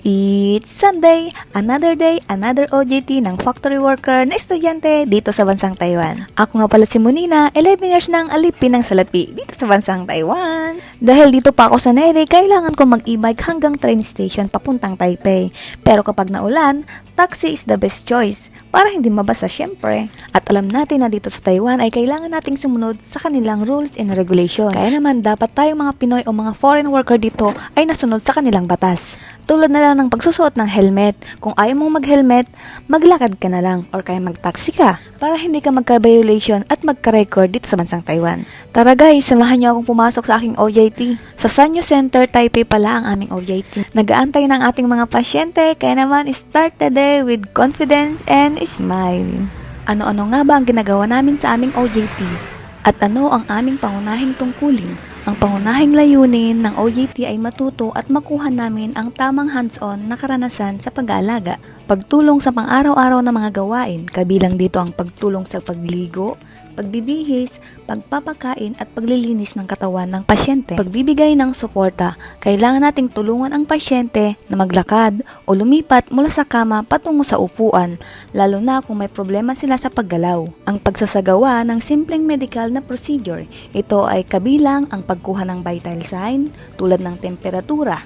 It's Sunday, another day, another OJT ng factory worker na estudyante dito sa bansang Taiwan. Ako nga pala si Munina, 11 years nang alipin ng salapi dito sa bansang Taiwan. Dahil dito pa ako sa Nere, kailangan ko mag-e-bike hanggang train station papuntang Taipei. Pero kapag naulan, taxi is the best choice para hindi mabasa syempre. At alam natin na dito sa Taiwan ay kailangan nating sumunod sa kanilang rules and regulation. Kaya naman dapat tayong mga Pinoy o mga foreign worker dito ay nasunod sa kanilang batas. Tulad na lang ng pagsusuot ng helmet. Kung ayaw mong mag-helmet, maglakad ka na lang or kaya mag-taxi ka para hindi ka magka-violation at magka-record dito sa bansang Taiwan. Tara guys, samahan niyo akong pumasok sa aking OJT. Sa Sanyo Center, Taipei pala ang aming OJT. Nagaantay ng ating mga pasyente, kaya naman start the day with confidence and smile. Ano-ano nga ba ang ginagawa namin sa aming OJT? At ano ang aming pangunahing tungkulin? Ang pangunahing layunin ng OJT ay matuto at makuha namin ang tamang hands-on na karanasan sa pag-aalaga, pagtulong sa pang-araw-araw na mga gawain, kabilang dito ang pagtulong sa pagligo, pagbibihis, pagpapakain at paglilinis ng katawan ng pasyente. Pagbibigay ng suporta, kailangan nating tulungan ang pasyente na maglakad o lumipat mula sa kama patungo sa upuan, lalo na kung may problema sila sa paggalaw. Ang pagsasagawa ng simpleng medical na procedure, ito ay kabilang ang pagkuha ng vital sign tulad ng temperatura,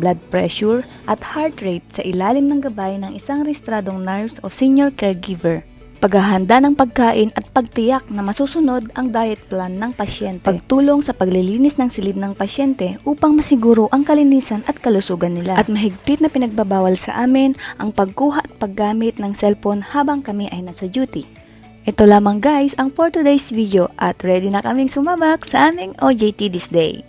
blood pressure at heart rate sa ilalim ng gabay ng isang rehistradong nurse o senior caregiver. Paghahanda ng pagkain at pagtiyak na masusunod ang diet plan ng pasyente. Pagtulong sa paglilinis ng silid ng pasyente upang masiguro ang kalinisan at kalusugan nila. At mahigpit na pinagbabawal sa amin ang pagkuha at paggamit ng cellphone habang kami ay nasa duty. Ito lamang guys ang for today's video at ready na kaming sumabak sa aming OJT this day.